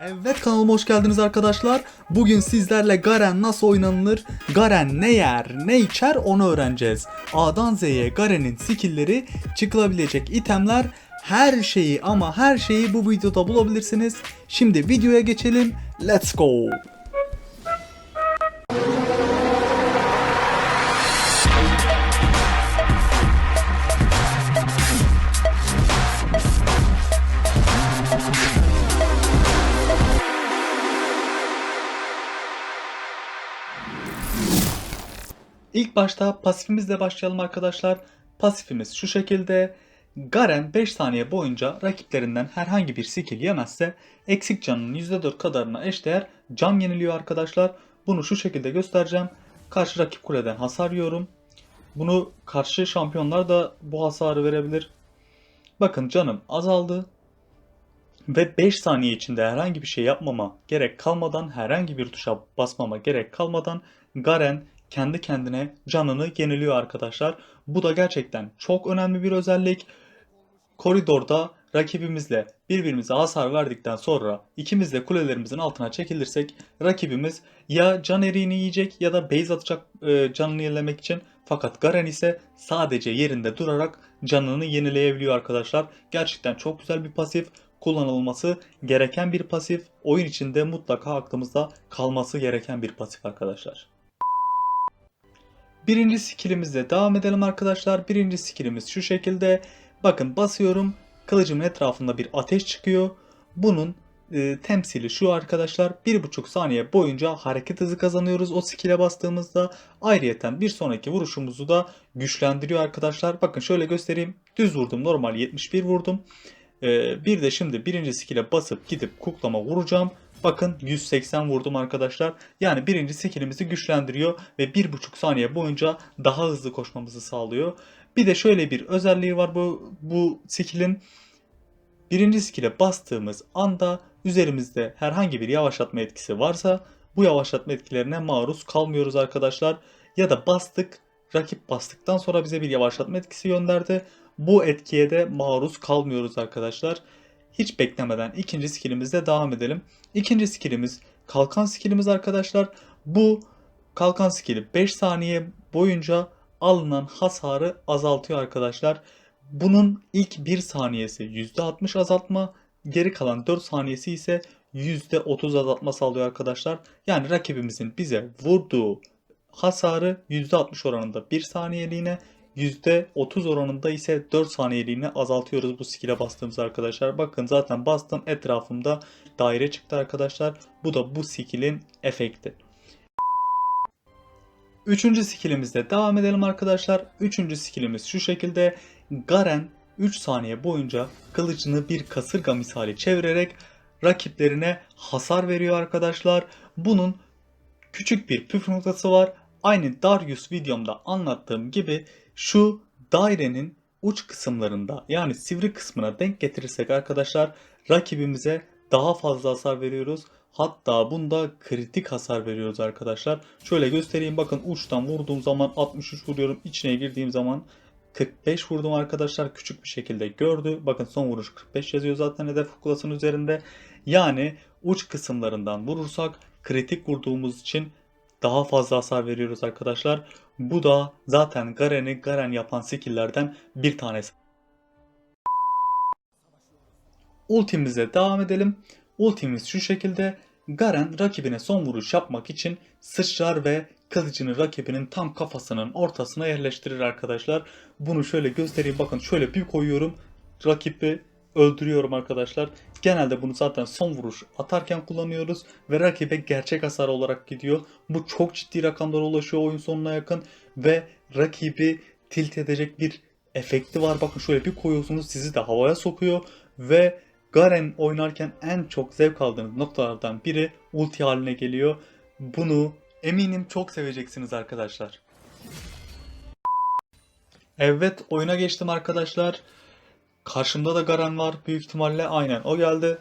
Evet kanalıma hoş geldiniz arkadaşlar. Bugün sizlerle Garen nasıl oynanılır, Garen ne yer, ne içer onu öğreneceğiz. A'dan Z'ye Garen'in skill'leri, çıkılabilecek itemler, her şeyi ama her şeyi bu videoda bulabilirsiniz. Şimdi videoya geçelim. Let's go. İlk başta pasifimizle başlayalım arkadaşlar. Pasifimiz şu şekilde. Garen 5 saniye boyunca rakiplerinden herhangi bir skill yemezse eksik canının %4 kadarına eşdeğer can yeniliyor arkadaşlar. Bunu şu şekilde göstereceğim. Karşı rakip kuleden hasar yiyorum. Bunu karşı şampiyonlar da bu hasarı verebilir. Bakın canım azaldı. Ve 5 saniye içinde herhangi bir şey yapmama gerek kalmadan, herhangi bir tuşa basmama gerek kalmadan Garen kendi kendine canını yeniliyor arkadaşlar. Bu da gerçekten çok önemli bir özellik. Koridorda rakibimizle birbirimize hasar verdikten sonra ikimiz de kulelerimizin altına çekilirsek rakibimiz ya can eriğini yiyecek ya da base atacak e, canını yenilemek için. Fakat Garen ise sadece yerinde durarak canını yenileyebiliyor arkadaşlar. Gerçekten çok güzel bir pasif kullanılması gereken bir pasif. Oyun içinde mutlaka aklımızda kalması gereken bir pasif arkadaşlar. Birinci skillimizle devam edelim arkadaşlar. Birinci skillimiz şu şekilde. Bakın basıyorum. Kılıcımın etrafında bir ateş çıkıyor. Bunun e, temsili şu arkadaşlar. 1,5 saniye boyunca hareket hızı kazanıyoruz o skill'e bastığımızda. Ayrıyeten bir sonraki vuruşumuzu da güçlendiriyor arkadaşlar. Bakın şöyle göstereyim. Düz vurdum. Normal 71 vurdum. E, bir de şimdi birinci skill'e basıp gidip kuklama vuracağım. Bakın 180 vurdum arkadaşlar. Yani birinci skillimizi güçlendiriyor ve 1,5 saniye boyunca daha hızlı koşmamızı sağlıyor. Bir de şöyle bir özelliği var bu, bu skillin. Birinci skill'e bastığımız anda üzerimizde herhangi bir yavaşlatma etkisi varsa bu yavaşlatma etkilerine maruz kalmıyoruz arkadaşlar. Ya da bastık, rakip bastıktan sonra bize bir yavaşlatma etkisi gönderdi. Bu etkiye de maruz kalmıyoruz arkadaşlar. Hiç beklemeden ikinci skillimizle devam edelim. İkinci skillimiz kalkan skillimiz arkadaşlar. Bu kalkan skilli 5 saniye boyunca alınan hasarı azaltıyor arkadaşlar. Bunun ilk 1 saniyesi %60 azaltma, geri kalan 4 saniyesi ise %30 azaltma sağlıyor arkadaşlar. Yani rakibimizin bize vurduğu hasarı %60 oranında 1 saniyeliğine %30 oranında ise 4 saniyeliğine azaltıyoruz bu skill'e bastığımız arkadaşlar. Bakın zaten bastım etrafımda daire çıktı arkadaşlar. Bu da bu skill'in efekti. Üçüncü skillimizde devam edelim arkadaşlar. Üçüncü skillimiz şu şekilde. Garen 3 saniye boyunca kılıcını bir kasırga misali çevirerek rakiplerine hasar veriyor arkadaşlar. Bunun küçük bir püf noktası var. Aynı Darius videomda anlattığım gibi şu dairenin uç kısımlarında yani sivri kısmına denk getirirsek arkadaşlar rakibimize daha fazla hasar veriyoruz. Hatta bunda kritik hasar veriyoruz arkadaşlar. Şöyle göstereyim bakın uçtan vurduğum zaman 63 vuruyorum. İçine girdiğim zaman 45 vurdum arkadaşlar. Küçük bir şekilde gördü. Bakın son vuruş 45 yazıyor zaten hedef kuklasının üzerinde. Yani uç kısımlarından vurursak kritik vurduğumuz için daha fazla hasar veriyoruz arkadaşlar. Bu da zaten Garen'i Garen yapan skill'lerden bir tanesi. Ultimize devam edelim. Ultimiz şu şekilde. Garen rakibine son vuruş yapmak için sıçrar ve kılıcını rakibinin tam kafasının ortasına yerleştirir arkadaşlar. Bunu şöyle göstereyim. Bakın şöyle bir koyuyorum. Rakibi öldürüyorum arkadaşlar. Genelde bunu zaten son vuruş atarken kullanıyoruz ve rakibe gerçek hasar olarak gidiyor. Bu çok ciddi rakamlara ulaşıyor oyun sonuna yakın ve rakibi tilt edecek bir efekti var. Bakın şöyle bir koyuyorsunuz sizi de havaya sokuyor ve Garen oynarken en çok zevk aldığınız noktalardan biri ulti haline geliyor. Bunu eminim çok seveceksiniz arkadaşlar. Evet oyuna geçtim arkadaşlar. Karşımda da Garen var büyük ihtimalle. Aynen o geldi.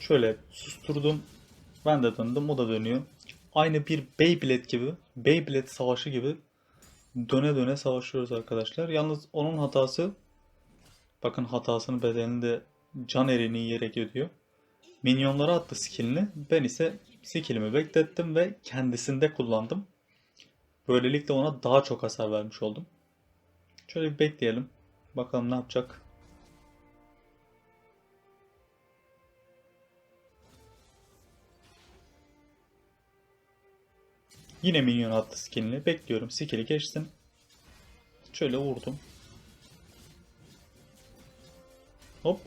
Şöyle susturdum. Ben de döndüm o da dönüyor. Aynı bir Beyblade gibi. Beyblade savaşı gibi döne döne savaşıyoruz arkadaşlar. Yalnız onun hatası bakın hatasının bedelini de can erini yiyerek ödüyor. Minyonlara attı skillini. Ben ise skillimi beklettim ve kendisinde kullandım. Böylelikle ona daha çok hasar vermiş oldum. Şöyle bir bekleyelim. Bakalım ne yapacak. Yine minyon attı skillini. Bekliyorum. Skill'i geçsin. Şöyle vurdum. Hop.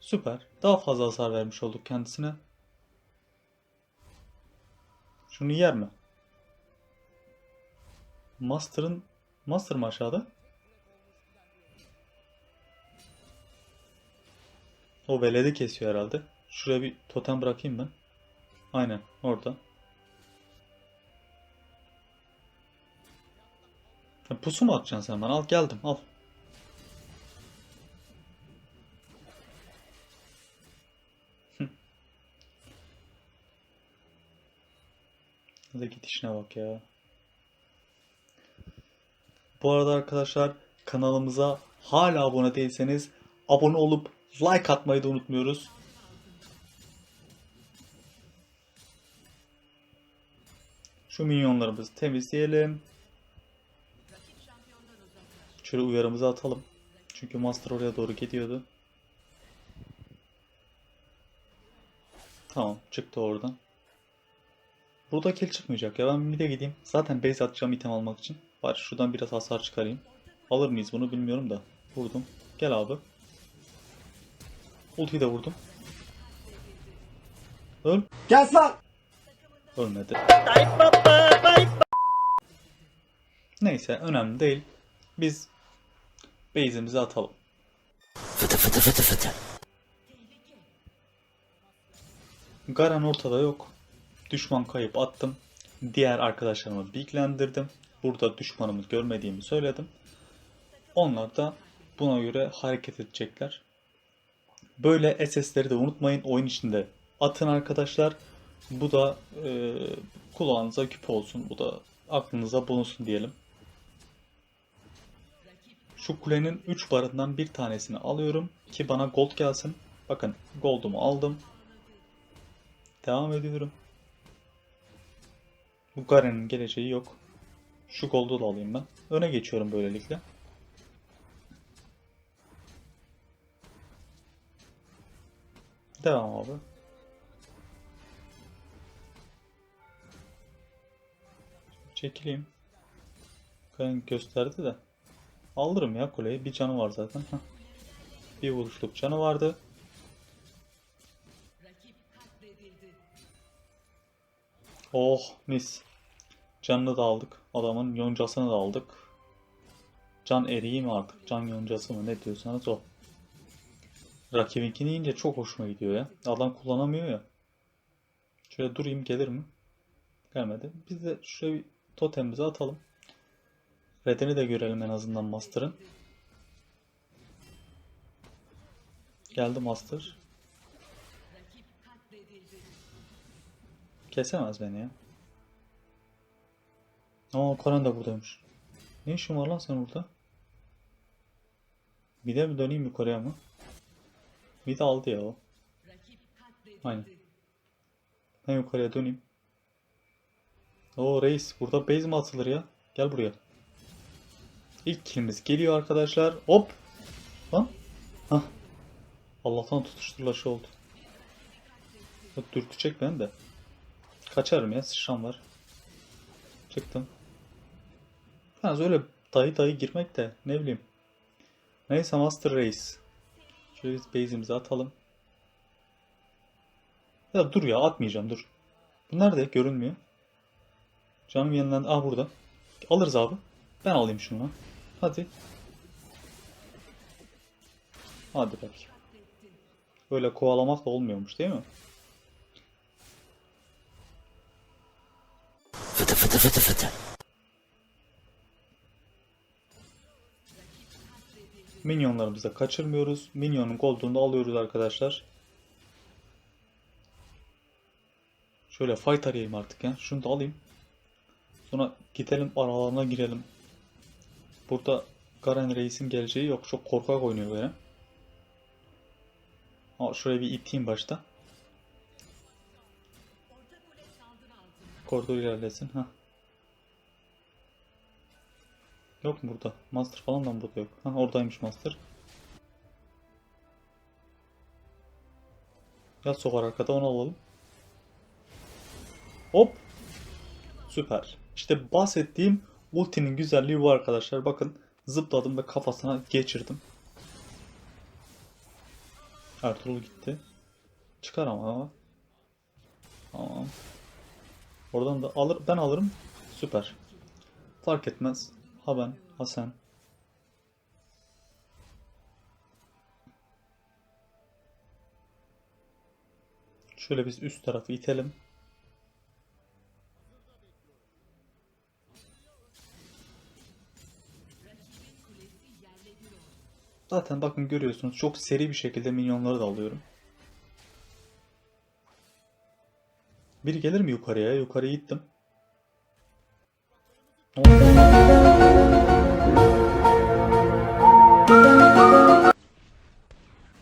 Süper. Daha fazla hasar vermiş olduk kendisine. Şunu yer mi? Master'ın Master mı aşağıda? O veledi kesiyor herhalde. Şuraya bir totem bırakayım ben. Aynen orada. Pusu mu atacaksın sen bana? Al geldim al. Hadi git işine bak ya. Bu arada arkadaşlar kanalımıza hala abone değilseniz abone olup like atmayı da unutmuyoruz. Şu minyonlarımızı temizleyelim. Şöyle uyarımızı atalım. Çünkü Master oraya doğru gidiyordu. Tamam çıktı oradan. Burada kill çıkmayacak ya ben bir de gideyim. Zaten base atacağım item almak için. Bari şuradan biraz hasar çıkarayım. Alır mıyız bunu bilmiyorum da. Vurdum. Gel abi. Ultiyi de vurdum. Öl. Gel lan! Ölmedi. Neyse önemli değil. Biz base'imizi atalım. Garen ortada yok. Düşman kayıp attım. Diğer arkadaşlarımı bilgilendirdim. Burada düşmanımı görmediğimi söyledim. Onlar da buna göre hareket edecekler. Böyle SS'leri de unutmayın. Oyun içinde atın arkadaşlar. Bu da e, kulağınıza küp olsun. Bu da aklınıza bulunsun diyelim. Şu kulenin 3 barından bir tanesini alıyorum ki bana gold gelsin. Bakın goldumu aldım. Devam ediyorum. Bu Garen'in geleceği yok. Şu goldu da alayım ben. Öne geçiyorum böylelikle. Devam abi. Çekileyim. Garen gösterdi de. Alırım ya kuleyi. Bir canı var zaten. Bir vuruşluk canı vardı. Oh mis. Canını da aldık. Adamın yoncasını da aldık. Can eriği mi artık? Can yoncası mı? Ne diyorsanız o. Rakibinkini yiyince çok hoşuma gidiyor ya. Adam kullanamıyor ya. Şöyle durayım gelir mi? Gelmedi. Biz de şuraya bir totemimizi atalım. Red'ini de görelim en azından Master'ın. Geldi Master. Kesemez beni ya. Aa Karan da buradaymış. Ne işin var lan sen burada? Bir de mi döneyim yukarıya mı? Bir de aldı ya o. Aynen. Ben yukarıya döneyim. Oo reis burada base mi atılır ya? Gel buraya. İlk killimiz geliyor arkadaşlar. Hop. Lan. Hah. Allah'tan tutuşturulaşı oldu. Bak dürtecek ben de. Kaçarım ya sıçram var. Çıktım. Yalnız öyle dayı dayı girmek de ne bileyim. Neyse Master Race. Şöyle biz base'imizi atalım. Ya dur ya atmayacağım dur. Bu nerede? Görünmüyor. Canım yenilendi. Ah burada. Alırız abi. Ben alayım şunu. Hadi. Hadi bakayım. Böyle kovalamak da olmuyormuş değil mi? Minyonlarımızı da kaçırmıyoruz. Minyonun gold'unu alıyoruz arkadaşlar. Şöyle fight arayayım artık ya. Şunu da alayım. Sonra gidelim aralarına girelim. Burada Garen Reis'in geleceği yok. Çok korkak oynuyor böyle. Aa, şuraya bir iteyim başta. Koridor ilerlesin. Ha. Yok burada? Master falan da mı burada yok? Ha oradaymış Master. Yasuo var arkada onu alalım. Hop. Süper. İşte bahsettiğim ultinin güzelliği bu arkadaşlar. Bakın zıpladım ve kafasına geçirdim. Ertuğrul gitti. Çıkar ama. Tamam. Oradan da alır ben alırım. Süper. Fark etmez. Ha ben, ha sen. Şöyle biz üst tarafı itelim. Zaten bakın görüyorsunuz çok seri bir şekilde minyonları da alıyorum. Biri gelir mi yukarıya? Yukarıya gittim.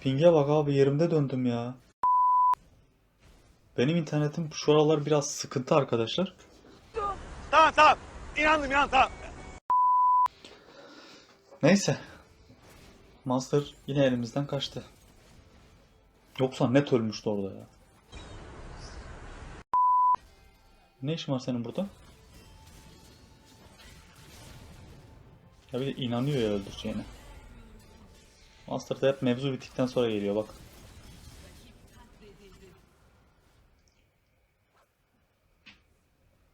Ping'e bak abi yerimde döndüm ya. Benim internetim şu aralar biraz sıkıntı arkadaşlar. Tamam tamam. İnandım inandım tamam. Neyse. Master yine elimizden kaçtı. Yoksa net ölmüştü orada ya. Ne işin var senin burada? De inanıyor ya öldüreceğine. Master da hep mevzu bittikten sonra geliyor bak.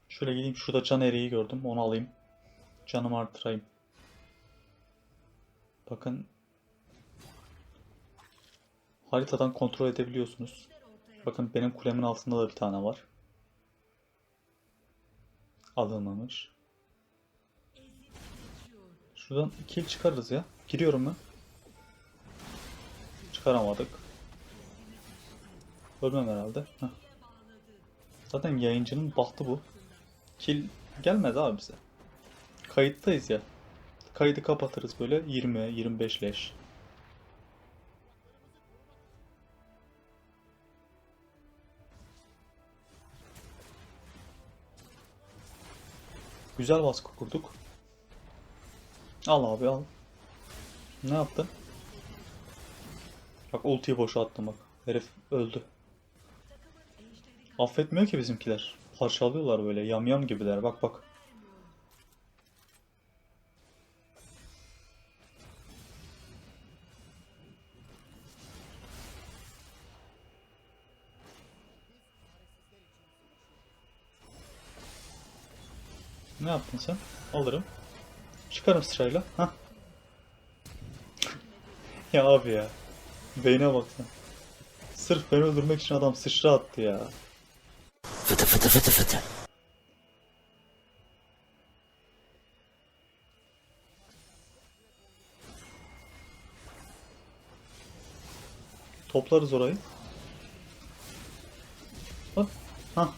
Şöyle gideyim şurada can ereği gördüm onu alayım. Canımı artırayım. Bakın haritadan kontrol edebiliyorsunuz. Bakın benim kulemin altında da bir tane var. Alınmamış. Şuradan kill çıkarırız ya. Giriyorum ben. Çıkaramadık. Ölmem herhalde. Heh. Zaten yayıncının bahtı bu. Kill gelmez abi bize. Kayıttayız ya. Kaydı kapatırız böyle 20-25 leş. Güzel baskı kurduk. Al abi al. Ne yaptın? Bak ultiyi boşa attım bak. Herif öldü. Affetmiyor ki bizimkiler. Parçalıyorlar böyle yamyam gibiler bak bak. Ne yaptın sen? Alırım. Çıkarım sırayla. Hah. ya abi ya. Beyne bak sen. Sırf beni öldürmek için adam sıçra attı ya. Fıtı fıtı fıtı fıtı. Toplarız orayı. Bak. Hah.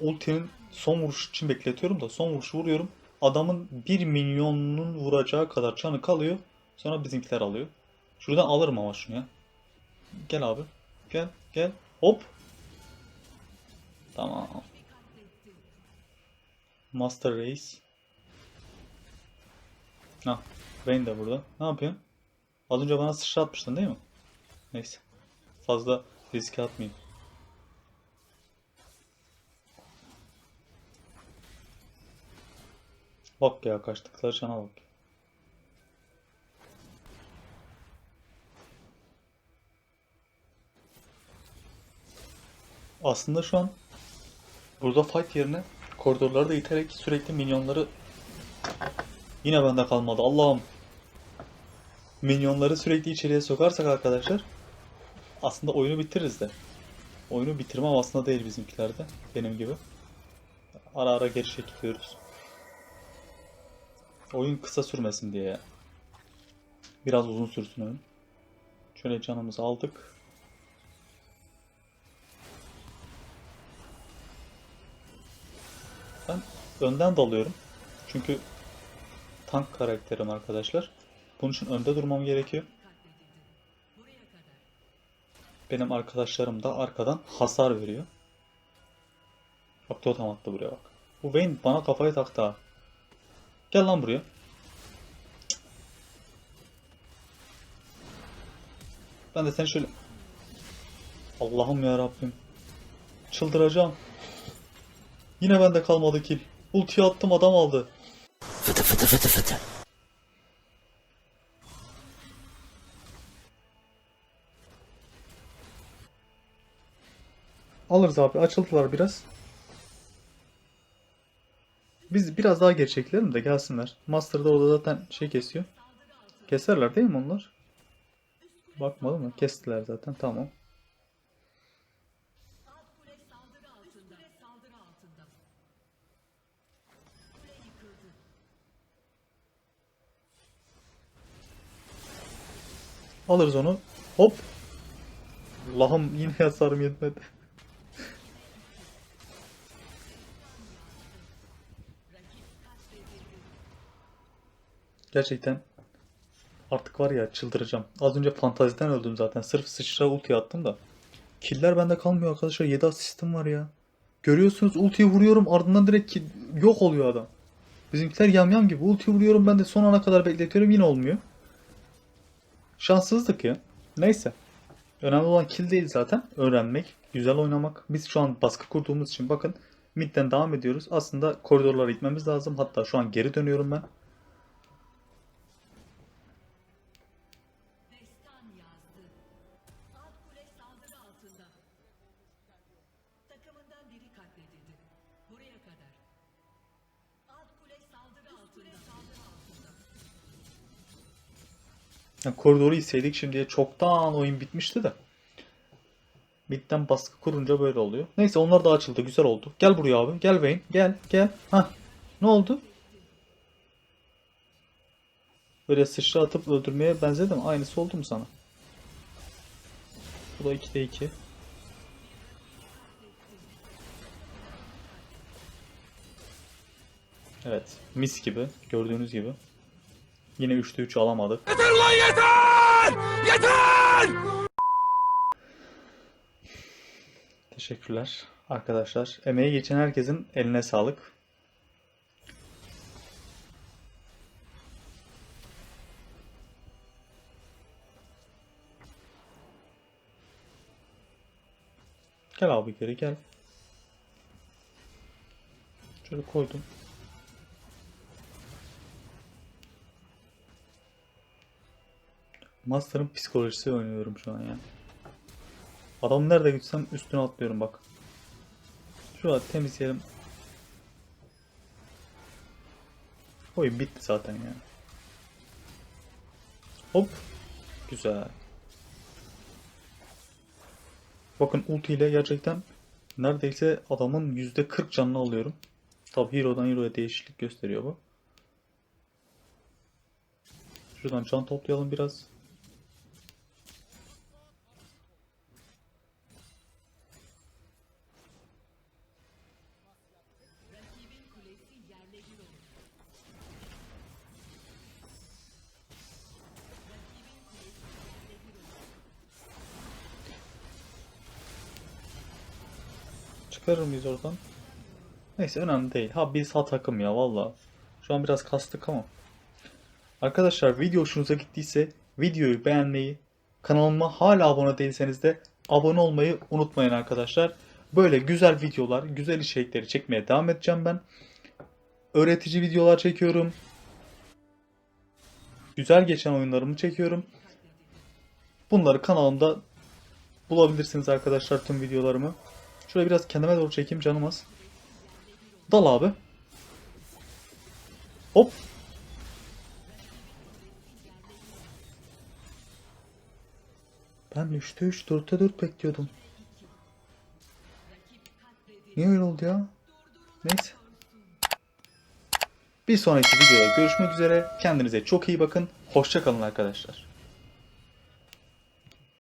Ultinin son vuruş için bekletiyorum da son vuruşu vuruyorum. Adamın 1 milyonun vuracağı kadar canı kalıyor. Sonra bizimkiler alıyor. Şuradan alırım ama şunu ya. Gel abi. Gel gel. Hop. Tamam. Master Race. Ha, Vayne de burada. Ne yapıyorsun? Az önce bana sıçra atmıştın değil mi? Neyse. Fazla riske atmayayım. Bak ya kaçtıkları cana bak. Aslında şu an burada fight yerine koridorları da iterek sürekli minyonları yine bende kalmadı. Allah'ım. Minyonları sürekli içeriye sokarsak arkadaşlar aslında oyunu bitiririz de. Oyunu bitirme havasında değil bizimkilerde. Benim gibi. Ara ara geri çekiliyoruz. Oyun kısa sürmesin diye. Biraz uzun sürsün oyun. Şöyle canımızı aldık. Ben önden dalıyorum. Çünkü tank karakterim arkadaşlar. Bunun için önde durmam gerekiyor. Benim arkadaşlarım da arkadan hasar veriyor. Bak totem attı buraya bak. Bu Vayne bana kafayı taktı ha. Gel lan buraya. Ben de seni şöyle... Allah'ım ya Rabbim. Çıldıracağım. Yine bende kalmadı kill. Ultiyi attım adam aldı. Fıtı fıtı fıtı fıtı. Alırız abi. Açıldılar biraz. Biz biraz daha geri çekilelim de gelsinler. Master'da orada zaten şey kesiyor. Keserler değil mi onlar? Bakmadı mı? Kestiler zaten. Tamam. Alırız onu. Hop. Allah'ım yine hasarım yetmedi. Gerçekten artık var ya çıldıracağım. Az önce fantaziden öldüm zaten. Sırf sıçra ulti attım da. Killer bende kalmıyor arkadaşlar. 7 asistim var ya. Görüyorsunuz ultiyi vuruyorum ardından direkt kill- yok oluyor adam. Bizimkiler yamyam gibi. Ulti vuruyorum ben de son ana kadar bekletiyorum yine olmuyor. Şanssızlık ya. Neyse. Önemli olan kill değil zaten. Öğrenmek, güzel oynamak. Biz şu an baskı kurduğumuz için bakın midden devam ediyoruz. Aslında koridorlara gitmemiz lazım. Hatta şu an geri dönüyorum ben. Yani koridoru hisseydik şimdiye çoktan oyun bitmişti de. Midden baskı kurunca böyle oluyor. Neyse onlar da açıldı. Güzel oldu. Gel buraya abi. Gel Vayne. Gel. Gel. Hah. Ne oldu? Böyle sıçra atıp öldürmeye benzedi mi? Aynısı oldu mu sana? Bu da 2'de 2. Evet. Mis gibi. Gördüğünüz gibi. Yine 3'te 3 alamadık. Yeter ulan yeter! Yeter! Teşekkürler arkadaşlar. Emeği geçen herkesin eline sağlık. Gel abi geri gel. Şöyle koydum. Master'ın psikolojisi oynuyorum şu an ya. Adam nerede gitsem üstüne atlıyorum bak. Şurada temizleyelim. Oyun bitti zaten yani. Hop. Güzel. Bakın ulti ile gerçekten neredeyse adamın %40 canını alıyorum. Tabi Hero'dan Hero'ya değişiklik gösteriyor bu. Şuradan can toplayalım biraz. Çıkarır mıyız oradan? Neyse önemli değil. Ha biz ha takım ya valla. Şu an biraz kastık ama. Arkadaşlar video hoşunuza gittiyse videoyu beğenmeyi, kanalıma hala abone değilseniz de abone olmayı unutmayın arkadaşlar. Böyle güzel videolar, güzel içerikleri çekmeye devam edeceğim ben. Öğretici videolar çekiyorum. Güzel geçen oyunlarımı çekiyorum. Bunları kanalımda bulabilirsiniz arkadaşlar tüm videolarımı. Şöyle biraz kendime doğru çekeyim canım az. Dal abi. Hop. Ben 3'te 3, 4'te 4 bekliyordum. Niye öyle oldu ya? Neyse. Bir sonraki videoda görüşmek üzere. Kendinize çok iyi bakın. Hoşça kalın arkadaşlar.